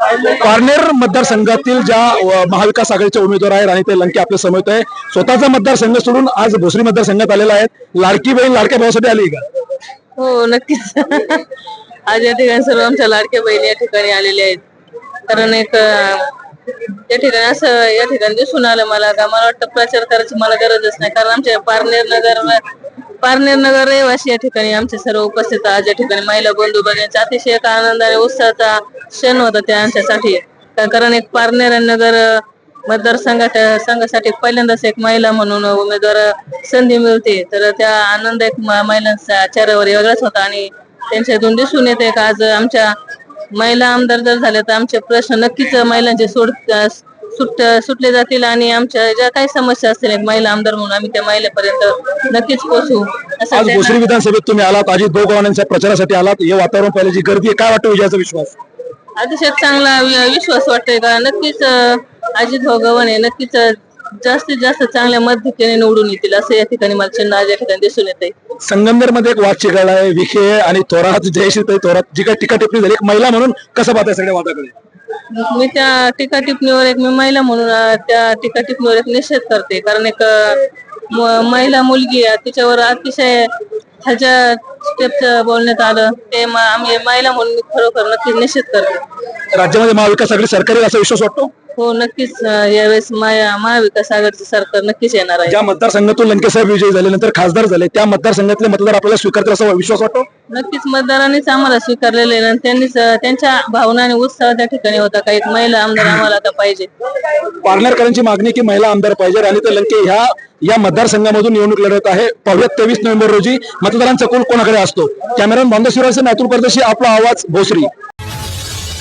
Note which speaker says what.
Speaker 1: पारनेर मतदारसंघातील ज्या महाविकास आघाडीचे उमेदवार आहेत आणि ते लंके आपल्यासमोर आहे स्वतःचा मतदारसंघ सोडून आज भोसरी मतदारसंघात आलेला आहेत लाडकी बहीण लाडक्या भावासाठी आली का?
Speaker 2: हो नक्कीच. आज या ठिकाणी सर्व आमच्या लाडक्या बहिणी या ठिकाणी आलेल्या आहेत. कारण एक या ठिकाणी असं या ठिकाणी दिसून आलं मला का मला वाटतं प्रचार करायची मला गरजच नाही. कारण आमच्या पारनेर नगर पारनेर नगर रहिवासी या ठिकाणी आमचे सर्व उपस्थित आज या ठिकाणी महिला बंधू भगिनीचा अतिशय एक आनंद आणि उत्साहाचा क्षण होता त्यांच्यासाठी आमच्यासाठी. कारण एक पारनेर नगर मतदारसंघात संघासाठी पहिल्यांदाच एक महिला म्हणून उमेदवार संधी मिळते. तर त्या आनंद एक म- महिलांचा चेहऱ्यावर वेगळाच होता आणि त्यांच्यातून दिसून येते का आज आमच्या महिला आमदार जर झाल्या तर आमचे प्रश्न नक्कीच महिलांचे सोड सुट सुटले जातील आणि आमच्या ज्या काही समस्या असतील महिला आमदार म्हणून आम्ही त्या महिलेपर्यंत नक्कीच पोहोचू.
Speaker 1: आज भोसरी विधानसभेत तुम्ही आलात अजित भाऊ गव्हाणांच्या प्रचारासाठी आलात. हे वातावरण पाहिल्याची गर्दी आहे काय वाटतं विजयाचा विश्वास?
Speaker 2: अतिशय चांगला विश्वास वाटतोय का? नक्कीच अजित भाऊ गव्हाणे नक्कीच जास्तीत जास्त चांगल्या मध्यस्थीने निवडून येतील असं या ठिकाणी मला चिन्ह आज या ठिकाणी दिसून येते
Speaker 1: संगमनेरमध्ये एक वाद चिघळला आहे विखे आणि थोरात जयश्री थोरात जी काही टीका टिप्पणी झाली एक महिला म्हणून कसं पाहताय सगळ्या वादाकडे?
Speaker 2: मी त्या टीका टिपणीवर एक मी महिला म्हणून त्या टीका टिपणीवर एक निषेध करते. कारण एक म- महिला मुलगी आहे तिच्यावर अतिशय ह्याच्या स्टेपचं बोलण्यात आलं. ते म- आम्ही महिला म्हणून मी खरोखर नक्की निषेध करते.
Speaker 1: राज्यामध्ये महाविकास आघाडी सरकारी असा विश्वास वाटतो?
Speaker 2: हो नक्कीच अं, यावेळेस माया महाविकास आघाडीचं सरकार नक्कीच येणार आहे.
Speaker 1: ज्या मतदारसंघातून लंकेसाहेब विजयी झाले नंतर खासदार झाले त्या मतदारसंघातले मतदार आपल्याला स्वीकारतील असा विश्वास वाटतो?
Speaker 2: नक्कीच मतदारांनीच आम्हाला स्वीकारलेले आहे आणि त्यांनीच अं, त्यांच्या भावना आणि उत्साह त्या ठिकाणी होता. काही महिला आमदार आम्हाला आता पाहिजे.
Speaker 1: पारनेरकरांची मागणी की महिला आमदार पाहिजे आणि ते लंके ह्या या मतदारसंघामधून निवडणूक लढत आहे. पाहुयात तेवीस नोव्हेंबर रोजी मतदारांचा कौल कोणाकडे असतो? कॅमेरामॅन बांधव शिवराज नातूर परदेशी आपला आवाज भोसरी.